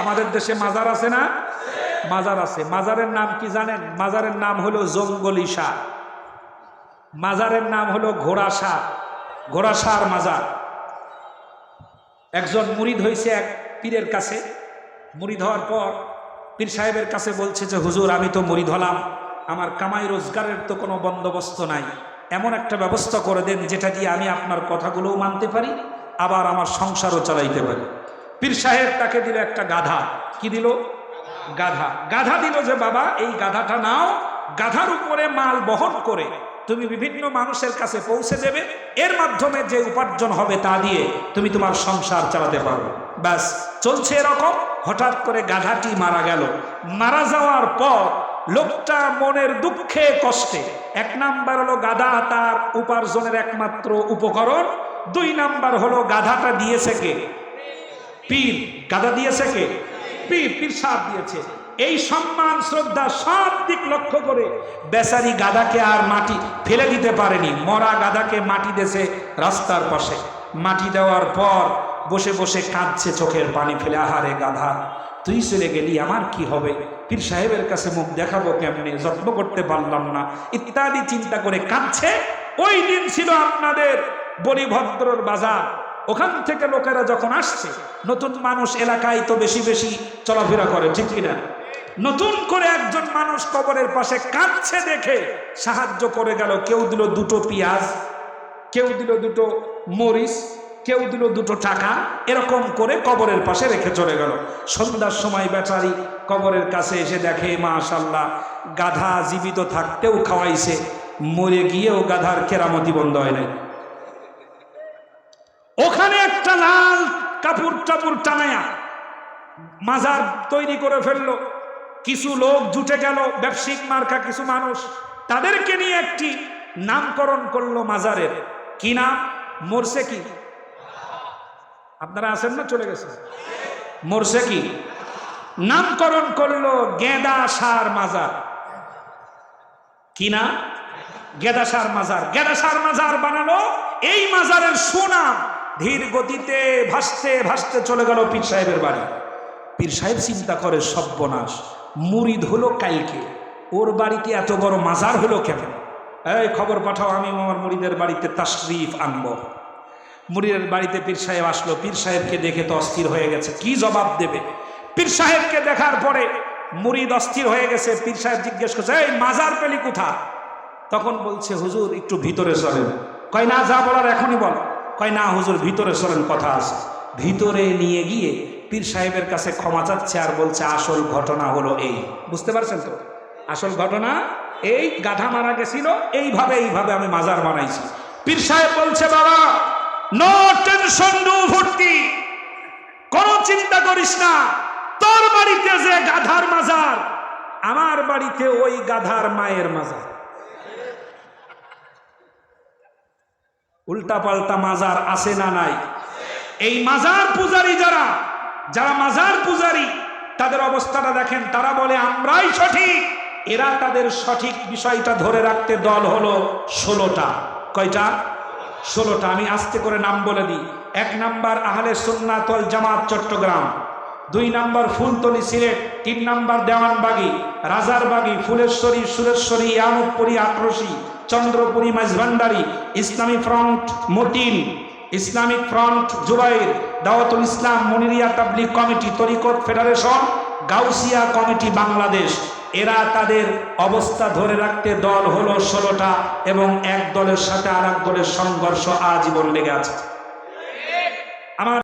আমাদের দেশে মাজার আছে না? মাজার আছে। মাজারের নাম কি জানেন? মাজারের নাম হলো জঙ্গলি শাহ মাজারের নাম হলো ঘোড়াশাহ ঘোড়াশার মাজার। একজন মুরিদ হয়েছে এক পীরের কাছে। মুরিদ হওয়ার পর পীর সাহেবের কাছে বলছে যে, হুজুর, আমি তো মুরিদ হলাম। আমার কামাই রোজগারের তো কোনো বন্দোবস্ত নাই। এমন একটা ব্যবস্থা করে দেন যেটা দিয়ে আমি আপনার কথাগুলোও মানতে পারি, আবার আমার সংসারও চালাইতে পারি। পীর সাহেব তাকে দিল একটা গাধা। কি দিল? গাধা। গাধা দিল যে, বাবা, এই গাধাটা নাও। গাধার উপরে মাল বহন করে তুমি বিভিন্ন মানুষের কাছে পৌঁছে দেবে। এর মাধ্যমে যে উপার্জন হবে তা দিয়ে তুমি তোমার সংসার চালাতে পারবে ব্যাস, চলছে এরকম। হঠাৎ করে গাধাটি মারা গেল। মারা যাওয়ার পর লোকটা মনের দুঃখে, কষ্টে, এক নাম্বার হলো গাধা তার উপার্জনের একমাত্র উপকরণ, দুই নাম্বার হলো গাধাটা দিয়েছে কে? পীর গাদা দিয়েছে কে? পীর পীর সাপ দিয়েছে। এই সম্মান, শ্রদ্ধা সব দিক লক্ষ্য করে বেচারি গাদাকে আর মাটি ফেলে দিতে পারেনি। মরা গাদাকে মাটি দেশে রাস্তার পাশে। মাটি দেওয়ার পর বসে বসে কাঁদছে চোখের পানি ফেলে। আহারে গাধা, তুই চলে গেলি, আমার কি হবে? পীর সাহেবের কাছে মুখ দেখাবো কেমনে? যত্ন করতে পারলাম না। ইত্যাদি চিন্তা করে কাঁদছে। ওই দিন ছিল আপনাদের বলিভদ্রর বাজার। ওখান থেকে লোকেরা যখন আসছে, নতুন মানুষ এলাকায় তো বেশি বেশি চলাফেরা করে, ঠিক কিনা? নতুন করে একজন মানুষ কবরের পাশে কাঁদছে দেখে সাহায্য করে গেল, কেউ দিল দুটো পেঁয়াজ, কেউ দিল দুটো মরিচ, কেউ দিল দুটো টাকা, এরকম করে কবরের পাশে রেখে চলে গেল। সন্ধ্যার সময় বেচারি কবরের কাছে এসে দেখে মাশাল্লাহ গাধা জীবিত থাকতেও খাওয়াইছে, মরে গিয়েও গাধার কেরামতি বন্ধ হয় নাই। ওখানে একটা লাল কাপড় টাপুর টানায়া মাজার তৈরি করে ফেলল। কিছু লোক জুটে গেল, ব্যবসায়িক মার্কা কিছু মানুষ। তাদেরকে নিয়ে একটি নামকরণ করল মাজারের। কি নাম? মরছে কি? আপনারা আছেন না, চলে গেছে মরছে কি? নামকরণ করল গেদা সার মাজার। কি না গেদাসার মাজার। গেদাসার মাজার বানালো। এই মাজারের সুনাম ধীর গতিতে ভাসতে ভাসতে চলে গেল পীর সাহেবের বাড়ি। পীর সাহেব চিন্তা করে সব্যনাশ মুরিদ হলো কালকে। ওর বাড়িতে এত বড় মাজার হলো কেন? এই খবর পাঠাও, আমি আমার মুড়িদের বাড়িতে তাশরিফ আনব। মুড়িদের বাড়িতে পীর সাহেব আসলো। পীর সাহেবকে দেখে তো অস্থির হয়ে গেছে। কি জবাব দেবে? পীর সাহেবকে দেখার পরে মুরিদ অস্থির হয়ে গেছে। পীর সাহেব জিজ্ঞেস করছে, এই মাজার পেলি কোথা তখন বলছে, হুজুর, একটু ভিতরে সরেন কয়, না, যা বলার এখনই বল। কয়, না, হুজুর, ভিতরে সরেন, কথা আছে। ভিতরে নিয়ে গিয়ে পীর সাহেবের কাছে ক্ষমা চাচ্ছে আর বলছে, আসল ঘটনা হলো এই। বুঝতে পারছেন তো? আসল ঘটনা এই, গাধা মারা গেছিল, এইভাবে এইভাবে আমি মাজার বানাইছি। পীর সাহেব বলছে, বাবা নো টেনশন নো ভর্তি কোনো চিন্তা করিস না। তোর বাড়িতে যে গাধার মাজার, আমার বাড়িতে ওই গাধার মায়ের মাজার। উল্টা পাল্টা মাজার আছে না নাই? এই মাজার পূজারি যারা যারা মাজার পূজারি, তাদের অবস্থাটা দেখেন, তারা বলে, আমরাই সঠিক। এরা তাদের সঠিক বিষয়টা ধরে রাখতে দল হলো ষোলোটা। কয়টা? ষোলোটা। আমি আস্তে করে নাম বলে দিই। এক নাম্বার আহলে সুন্নাতল জামাত, চট্টগ্রাম। দুই নাম্বার ফুলতলি সিলেট, তিন number Dewanbagi, Rajarbagi, Phuleshwari, Sureshwari Yamudpuri Akroshi, Chandrapuri, Maijbhandari, Islami front, Matin, Islamic front, Zubair, Dawatul Islam, Muniria Tablig committee, Tariqat federation, Gausia committee, Bangladesh. এরা তাদের অবস্থা ধরে রাখতে দল হলো ষোলোটা এবং এক দলের সাথে আর দলের সংঘর্ষ আজীবন লেগে আছে। আমার